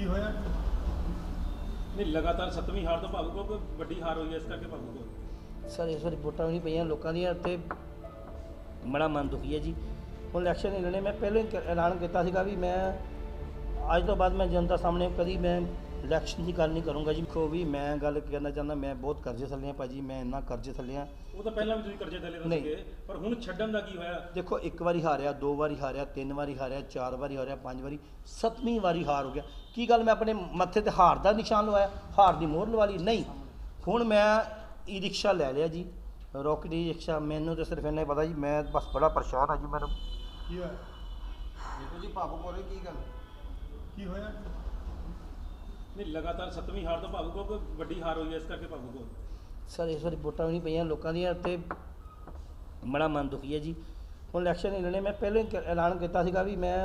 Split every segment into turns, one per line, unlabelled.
ਕੀ ਹੋਇਆ?
ਨਹੀਂ ਲਗਾਤਾਰ ਸੱਤਵੀਂ ਹਾਰ ਤੋਂ ਭਾਵੁਕ ਹੋ ਕੋਈ ਵੱਡੀ ਹਾਰ ਹੋਈ ਹੈ ਇਸ ਕਰਕੇ ਭਾਵੁਕ ਹੋ
ਸਰ ਇਸ ਵਾਰੀ ਵੋਟਾਂ ਵੀ ਨਹੀਂ ਪਈਆਂ ਲੋਕਾਂ ਦੀਆਂ ਤੇ ਬੜਾ ਮਨ ਦੁਖੀ ਹੈ ਜੀ। ਹੁਣ ਇਲੈਕਸ਼ਨ ਲੜੇ ਮੈਂ ਪਹਿਲਾਂ ਹੀ ਕ- ਐਲਾਨ ਕੀਤਾ ਸੀਗਾ ਵੀ ਮੈਂ ਅੱਜ ਤੋਂ ਬਾਅਦ ਮੈਂ ਜਨਤਾ ਸਾਹਮਣੇ ਕਦੀ ਮੈਂ ਇਲੈਕਸ਼ਨ ਦੀ ਗੱਲ ਨਹੀਂ ਕਰੂੰਗਾ ਜੀ। ਦੇਖੋ ਵੀ ਮੈਂ ਗੱਲ ਕਰਨਾ ਚਾਹੁੰਦਾ ਮੈਂ ਬਹੁਤ ਕਰਜ਼ੇ ਥੱਲੇ ਹਾਂ ਭਾਜੀ ਮੈਂ ਇੰਨਾ ਕਰਜ਼ੇ ਥੱਲੇ ਹਾਂ।
ਉਹ ਤਾਂ ਪਹਿਲਾਂ ਵੀ ਤੁਸੀਂ ਕਰਜ਼ੇ ਥੱਲੇ
ਨਹੀਂ।
ਸੀਗੇ ਪਰ ਹੁਣ ਛੱਡਣ ਦਾ ਕੀ ਹੋਇਆ?
ਦੇਖੋ ਇੱਕ ਵਾਰੀ ਹਾਰਿਆ ਦੋ ਵਾਰੀ ਹਾਰਿਆ ਤਿੰਨ ਵਾਰੀ ਹਾਰਿਆ ਚਾਰ ਵਾਰੀ ਹਾਰਿਆ ਪੰਜ ਵਾਰੀ ਸੱਤਵੀਂ ਵਾਰੀ ਹਾਰ ਹੋ ਗਿਆ। ਕੀ ਗੱਲ ਮੈਂ ਆਪਣੇ ਮੱਥੇ ਤੇ ਹਾਰ ਦਾ ਨਿਸ਼ਾਨ ਲਵਾਇਆ? ਹਾਰ ਦੀ ਮੋਹਰ ਲਵਾ ਲਈ? ਨਹੀਂ। ਹੁਣ ਮੈਂ ਈ ਰਿਕਸ਼ਾ ਲੈ ਲਿਆ ਜੀ ਰੋਕਟ ਈ ਰਿਕਸ਼ਾ ਮੈਨੂੰ ਤਾਂ ਸਿਰਫ ਇੰਨਾ ਹੀ ਪਤਾ ਜੀ ਮੈਂ ਬਸ ਬੜਾ ਪਰੇਸ਼ਾਨ ਹਾਂ ਜੀ ਮੈਨੂੰ
ਕੀ ਹੋਇਆ?
ਦੇਖੋ ਜੀ ਹੋ ਰਹੇ ਕੀ ਗੱਲ?
ਕੀ ਹੋਇਆ?
ਨਹੀਂ ਲਗਾਤਾਰ ਸੱਤਵੀਂ ਹਾਰ ਤੋਂ ਭਾਵੁਕ ਹੋ ਕੋਈ ਵੱਡੀ ਹਾਰ ਹੋਈ ਹੈ ਇਸ ਕਰਕੇ ਭਾਵੁਕ ਹੋ
ਸਰ ਇਸ ਵਾਰੀ ਵੋਟਾਂ ਵੀ ਨਹੀਂ ਪਈਆਂ ਲੋਕਾਂ ਦੀਆਂ ਤੇ ਬੜਾ ਮਨ ਦੁਖੀ ਹੈ ਜੀ। ਹੁਣ ਇਲੈਕਸ਼ਨ ਨਹੀਂ ਲੜੇ ਮੈਂ ਪਹਿਲਾਂ ਹੀ ਐਲਾਨ ਕੀਤਾ ਸੀਗਾ ਵੀ ਮੈਂ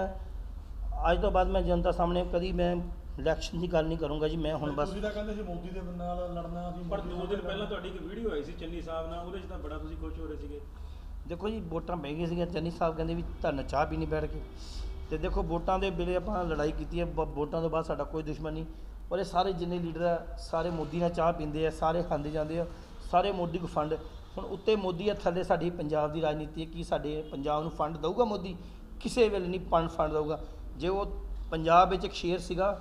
ਅੱਜ ਤੋਂ ਬਾਅਦ ਮੈਂ ਜਨਤਾ ਸਾਹਮਣੇ ਕਦੀ ਮੈਂ ਇਲੈਕਸ਼ਨ ਦੀ ਗੱਲ ਨਹੀਂ ਕਰੂੰਗਾ ਜੀ ਮੈਂ ਹੁਣ ਬਸ
ਤੁਸੀਂ ਤਾਂ ਕਹਿੰਦੇ ਸੀ ਮੋਦੀ ਦੇ ਨਾਲ ਲੜਨਾ ਸੀ
ਪਰ ਦੋ ਦਿਨ। ਪਹਿਲਾਂ ਤੁਹਾਡੀ ਇੱਕ ਵੀਡੀਓ ਆਈ ਸੀ ਚੰਨੀ ਸਾਹਿਬ ਨਾਲ ਉਹਦੇ 'ਚ ਤਾਂ ਬੜਾ ਤੁਸੀਂ ਖੁਸ਼ ਹੋ ਰਹੇ ਸੀਗੇ।
ਦੇਖੋ ਜੀ ਵੋਟਾਂ ਪੈ ਗਈਆਂ ਸੀਗੀਆਂ ਚੰਨੀ ਸਾਹਿਬ ਕਹਿੰਦੇ ਵੀ ਤੁਹਾਨੂੰ ਚਾਹ ਪੀਣੀ ਬੈਠ ਕੇ। ਤੇ ਦੇਖੋ ਵੋਟਾਂ ਦੇ ਵੇਲੇ ਆਪਾਂ ਲੜਾਈ ਕੀਤੀ ਹੈ ਵੋਟਾਂ ਤੋਂ ਬਾਅਦ ਸਾਡਾ ਕੋਈ ਦੁਸ਼ਮਣ ਨਹੀਂ। ਔਰ ਇਹ ਸਾਰੇ ਜਿੰਨੇ ਲੀਡਰ ਆ, ਸਾਰੇ ਮੋਦੀ ਨਾਲ ਚਾਹ ਪੀਂਦੇ ਆ, ਸਾਰੇ ਖਾਂਦੇ ਜਾਂਦੇ ਆ, ਸਾਰੇ ਮੋਦੀ ਕੋ ਫੰਡ ਹੁਣ ਉੱਤੇ ਮੋਦੀ ਆ, ਥੱਲੇ ਸਾਡੀ ਪੰਜਾਬ ਦੀ ਰਾਜਨੀਤੀ ਹੈ ਕੀ ਸਾਡੇ ਪੰਜਾਬ ਨੂੰ ਫੰਡ ਦਊਗਾ ਮੋਦੀ? ਕਿਸੇ ਵੇਲੇ ਨਹੀਂ ਫੰਡ ਫੰਡ ਦਊਗਾ। ਜੇ ਉਹ ਪੰਜਾਬ ਵਿੱਚ ਇੱਕ ਸ਼ੇਰ ਸੀਗਾ,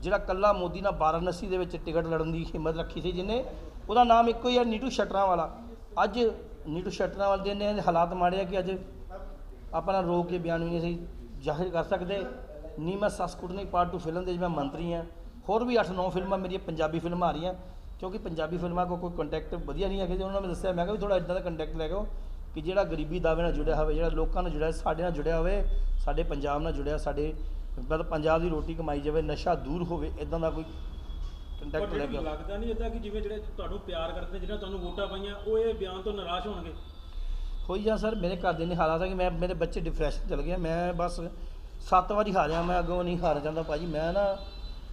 ਜਿਹੜਾ ਕੱਲਾ ਮੋਦੀ ਨਾਲ ਵਾਰਾਣਸੀ ਦੇ ਵਿੱਚ ਟਿਕਟ ਲੜਨ ਦੀ ਹਿੰਮਤ ਰੱਖੀ ਸੀ ਜਿਹਨੇ, ਉਹਦਾ ਨਾਮ ਇੱਕੋ ਹੀ ਹੈ ਨੀਟੂ ਸ਼ਟਰਾਂ ਵਾਲਾ ਅੱਜ ਨੀਟੂ ਸ਼ਟਰਾਂ ਵਾਲੇ ਦੇ ਨੇ ਹਾਲਾਤ ਮਾੜੇ ਆ ਕਿ ਅੱਜ ਆਪਣਾ ਰੋਕ ਕੇ ਬਿਆਨ ਵੀ ਨਹੀਂ ਸੀ ਜ਼ਾਹਿਰ ਕਰ ਸਕਦੇ। ਨੀ ਮੈਂ ਸਸਕੁਟਨੀ ਪਾਰਟ ਟੂ ਫਿਲਮ ਦੇ ਵਿੱਚ ਮੈਂ ਮੰਤਰੀ ਹਾਂ ਹੋਰ ਵੀ 8-9 ਫਿਲਮਾਂ ਮੇਰੀਆਂ ਪੰਜਾਬੀ ਫਿਲਮਾਂ ਆ ਰਹੀਆਂ ਕਿਉਂਕਿ ਪੰਜਾਬੀ ਫਿਲਮਾਂ ਕੋ ਕੋਈ ਕੰਟੈਕਟ ਵਧੀਆ ਨਹੀਂ ਹੈਗੇ। ਤੇ ਉਹਨਾਂ ਨੇ ਦੱਸਿਆ ਮੈਂ ਕਿਹਾ ਵੀ ਥੋੜਾ ਇਦਾਂ ਦਾ ਕੰਟੈਕਟ ਲੈ ਕੇ ਆਓ ਕਿ ਜਿਹੜਾ ਗਰੀਬੀ ਦਾਅਵੇ ਨਾਲ ਜੁੜਿਆ ਹੋਵੇ ਜਿਹੜਾ ਲੋਕਾਂ ਨਾਲ ਜੁੜਿਆ ਸਾਡੇ ਨਾਲ ਜੁੜਿਆ ਹੋਵੇ ਸਾਡੇ ਪੰਜਾਬ ਨਾਲ ਜੁੜਿਆ ਸਾਡੇ ਮਤਲਬ ਪੰਜਾਬ ਦੀ ਰੋਟੀ ਕਮਾਈ ਜਾਵੇ ਨਸ਼ਾ ਦੂਰ ਹੋਵੇ ਇਦਾਂ ਦਾ ਕੋਈ ਕੰਟੈਕਟ ਲੈ ਕੇ
ਲੱਗਦਾ ਨਹੀਂ ਇਦਾਂ ਕਿ ਜਿਵੇਂ ਜਿਹੜੇ ਤੁਹਾਨੂੰ ਪਿਆਰ ਕਰਦੇ ਜਿਹਨਾਂ ਤੁਹਾਨੂੰ ਵੋਟਾਂ ਪਾਈਆਂ ਉਹ ਇਹ ਬਿਆਨ ਤੋਂ ਨਿਰਾਸ਼ ਹੋਣਗੇ?
ਹੋਈ ਜਾਂ ਸਰ ਮੇਰੇ ਘਰ ਦੇ ਨੇ ਹਾਲਾਤ ਹੈ ਕਿ ਮੈਂ ਮੇਰੇ ਬੱਚੇ ਡਿਪਰੈਸ਼ਨ ਚਲ ਗਏ ਮੈਂ ਬਸ ਸੱਤ ਵਾਰੀ ਹਾਰਿਆ ਮੈਂ ਅੱਗੋਂ ਨਹੀਂ ਹਾਰ ਜਾਂਦਾ ਭਾਜੀ। ਮੈਂ ਨਾ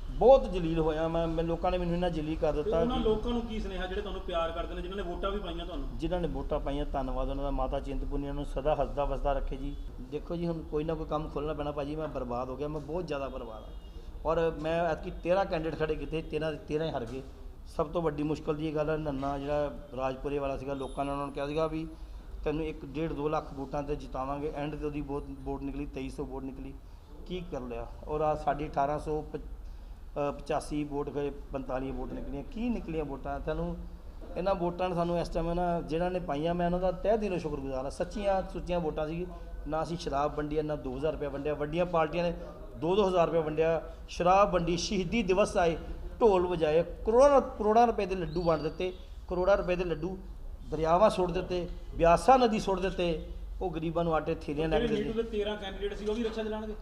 ਬਹੁਤ ਜਲੀਲ ਹੋਇਆ ਮੈਂ ਮੈਂ ਲੋਕਾਂ ਨੇ ਮੈਨੂੰ ਇੰਨਾ ਜਲੀਲ ਕਰ
ਤੇ
ਦਿੱਤਾ
ਉਹਨਾਂ
ਕਿ
ਲੋਕਾਂ ਨੂੰ ਕੀ ਸੁਨੇਹਾ ਜਿਹੜੇ ਤੁਹਾਨੂੰ ਪਿਆਰ ਕਰਦੇ ਨੇ ਜਿਨ੍ਹਾਂ ਨੇ ਵੋਟਾਂ ਵੀ ਪਾਈਆਂ ਤੁਹਾਨੂੰ?
ਜਿਨ੍ਹਾਂ ਨੇ ਵੋਟਾਂ ਪਾਈਆਂ ਧੰਨਵਾਦ ਉਹਨਾਂ ਦਾ ਮਾਤਾ ਚਿੰਤਪੁਰਨੀ ਨੂੰ ਸਦਾ ਹੱਸਦਾ ਵਸਦਾ ਰੱਖੇ ਜੀ। ਦੇਖੋ ਜੀ ਹੁਣ ਕੋਈ ਨਾ ਕੋਈ ਕੰਮ ਖੋਲ੍ਹਣਾ ਪੈਣਾ ਭਾਜੀ ਮੈਂ ਬਰਬਾਦ ਹੋ ਗਿਆ ਮੈਂ ਬਹੁਤ ਜ਼ਿਆਦਾ ਬਰਬਾਦ ਹਾਂ। ਔਰ ਮੈਂ ਐਤਕੀ 13 ਕੈਂਡੀਡੇਟ ਖੜੇ ਕੀਤੇ 13 ਦੇ 13 ਹੀ ਹਾਰ ਗਏ। ਸਭ ਤੋਂ ਵੱਡੀ ਮੁਸ਼ਕਲ ਦੀ ਇਹ ਗੱਲ ਹੈ ਨੰਨਾ ਜਿਹੜਾ ਰਾਜਪੁਰੇ ਵਾਲਾ ਸੀਗਾ ਲੋਕਾਂ ਨੇ ਉਹਨਾਂ ਨੂੰ ਕਿਹਾ ਸੀਗਾ ਵੀ ਤੈਨੂੰ 1 1.5 2 ਲੱਖ ਵੋਟਾਂ ਤੇ ਜਿਤਾਵਾਂਗੇ ਐਂਡ ਤੇ ਉਹਦੀ ਵੋਟ ਵੋਟ ਨਿਕਲੀ 2300 ਵੋਟ ਨਿਕਲੀ। ਕੀ ਕਰ ਲਿਆ? ਔਰ ਆ ਸਾਡੀ 1800 ਪ- ਅ, 85 ਵੋਟ ਗਏ 45 ਵੋਟ ਨਿਕਲੀਆਂ। ਕੀ ਨਿਕਲੀਆਂ ਵੋਟਾਂ? ਤੁਹਾਨੂੰ ਇਹਨਾਂ ਵੋਟਾਂ ਨੇ ਸਾਨੂੰ ਇਸ ਟਾਈਮ ਨਾ ਜਿਹੜਾ ਨੇ ਪਾਈਆਂ ਮੈਂ ਉਹਨਾਂ ਦਾ ਤਹਿ ਦਿਲੋਂ ਸ਼ੁਕਰਗੁਜ਼ਾਰ ਹਾਂ। ਸੱਚੀਆਂ ਸੁੱਚੀਆਂ ਵੋਟਾਂ ਸੀ ਨਾ ਅਸੀਂ ਸ਼ਰਾਬ ਵੰਡੀ ਨਾ 2000 ਰੁਪਏ ਵੰਡਿਆ। ਵੱਡੀਆਂ ਪਾਰਟੀਆਂ ਨੇ 2-2000 ਰੁਪਏ ਵੰਡਿਆ। ਸ਼ਰਾਬ ਵੰਡੀ ਸ਼ਹੀਦੀ ਦਿਵਸ ਆਏ। ਢੋਲ ਵਜਾਏ। ਕਰੋੜਾਂ ਕਰੋੜਾਂ ਰੁਪਏ ਦੇ ਲੱਡੂ ਵੰਡ ਦਿੱਤੇ। ਕਰੋੜਾਂ ਰੁਪਏ ਦੇ ਲੱਡੂ ਦਰਿਆਵਾਂ ਸੁੱਟ ਦਿੱਤੇ। ਬਿਆਸਾ ਨਦੀ ਸੁੱਟ ਦਿੱਤੇ। ਉਹ ਗਰੀਬਾਂ ਨੂੰ ਆਟੇ ਥੇਲੀਆਂ ਲੈ ਕੇ ਦਿੱਤੇ।
ਨੀਟੂ ਦੇ 13 ਕੈਂਡੀਡੇਟ ਸੀ ਉਹ ਵੀ ਰੱਖਿਆ ਚਲਾਣਗੇ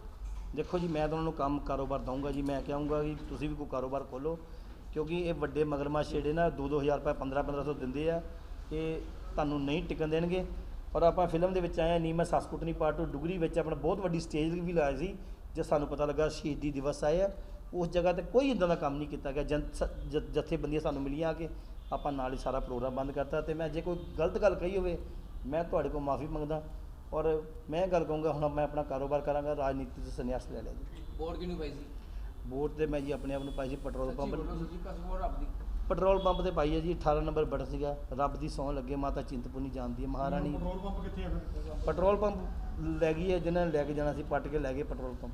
ਦੇਖੋ ਜੀ, ਮੈਂ ਤਾਂ ਉਹਨਾਂ ਨੂੰ ਕੰਮ ਕਾਰੋਬਾਰ ਦਊਂਗਾ ਜੀ, ਮੈਂ ਕਹਾਂਗਾ ਕਿ ਤੁਸੀਂ ਵੀ ਕੋਈ ਕਾਰੋਬਾਰ ਖੋਲੋ, ਕਿਉਂਕਿ ਇਹ ਵੱਡੇ ਮਗਰਮੱਛ ਜਿਹੜੇ ਨਾ 2-2000 ਰੁਪਏ 15-1500 ਦਿੰਦੇ ਆ, ਇਹ ਤੁਹਾਨੂੰ ਨਹੀਂ ਟਿਕਣ ਦੇਣਗੇ। ਪਰ ਆਪਾਂ ਫਿਲਮ ਦੇ ਵਿੱਚ ਆਏ ਹਾਂ ਨੀ ਮੈਂ ਸਸਕੁਟਨੀ ਪਾਰਟ ਟੂ ਡੁਗਰੀ ਵਿੱਚ ਆਪਣਾ ਬਹੁਤ ਵੱਡੀ ਸਟੇਜ ਵੀ ਲਾਇਆ ਸੀ, ਜੇ ਸਾਨੂੰ ਪਤਾ ਲੱਗਾ ਸ਼ਹੀਦੀ ਦਿਵਸ ਆਏ ਆ, ਉਸ ਜਗ੍ਹਾ ਤੇ ਕੋਈ ਇਦਾਂ ਦਾ ਕੰਮ ਨਹੀਂ ਕੀਤਾ ਗਿਆ, ਜਨ, ਸ- ਜਥੇਬੰਦੀਆਂ ਸਾਨੂੰ ਮਿਲੀਆਂ ਕਿ, ਆਪਾਂ ਨਾਲ ਹੀ ਸਾਰਾ ਪ੍ਰੋਗਰਾਮ ਬੰਦ ਕਰਤਾ, ਤੇ ਮੈਂ ਜੇ ਕੋਈ ਗਲਤ ਗੱਲ ਕਹੀ ਹੋਵੇ, ਮੈਂ ਤੁਹਾਡੇ ਕੋਲ ਮਾਫੀ ਮੰਗਦਾ। ਔਰ ਮੈਂ ਗੱਲ ਕਹੂੰਗਾ ਹੁਣ ਮੈਂ ਆਪਣਾ ਕਾਰੋਬਾਰ ਕਰਾਂਗਾ ਰਾਜਨੀਤੀ ਤੋਂ ਸੰਨਿਆਸ ਲੈ ਲਿਆ ਜੀ।
ਵੋਟ ਕਿਹਨੂੰ ਪਾਈ ਸੀ?
ਵੋਟ ਤੇ ਮੈਂ ਜੀ ਆਪਣੇ ਆਪ ਨੂੰ ਪਾਈ ਸੀ ਪੈਟਰੋਲ ਪੰਪ।
ਸੱਚੀ ਆਪਦੀ
ਪੈਟਰੋਲ ਪੰਪ ਤੇ ਪਾਈ ਹੈ ਜੀ 18 ਨੰਬਰ ਬਟਨ ਸੀਗਾ ਰੱਬ ਦੀ ਸੌਂ ਲੱਗੇ ਮਾਤਾ ਚਿੰਤਪੁਰਨੀ ਜਾਣਦੀ ਹੈ ਮਹਾਰਾਣੀ।
ਪੈਟਰੋਲ ਪੰਪ ਕਿੱਥੇ ਫਿਰ?
ਪੈਟਰੋਲ ਪੰਪ ਲੈ ਗਈ ਹੈ ਜਿਹਨਾਂ ਨੇ ਲੈ ਕੇ ਜਾਣਾ ਸੀ ਪੱਟ ਕੇ ਲੈ ਗਏ ਪੈਟਰੋਲ ਪੰਪ।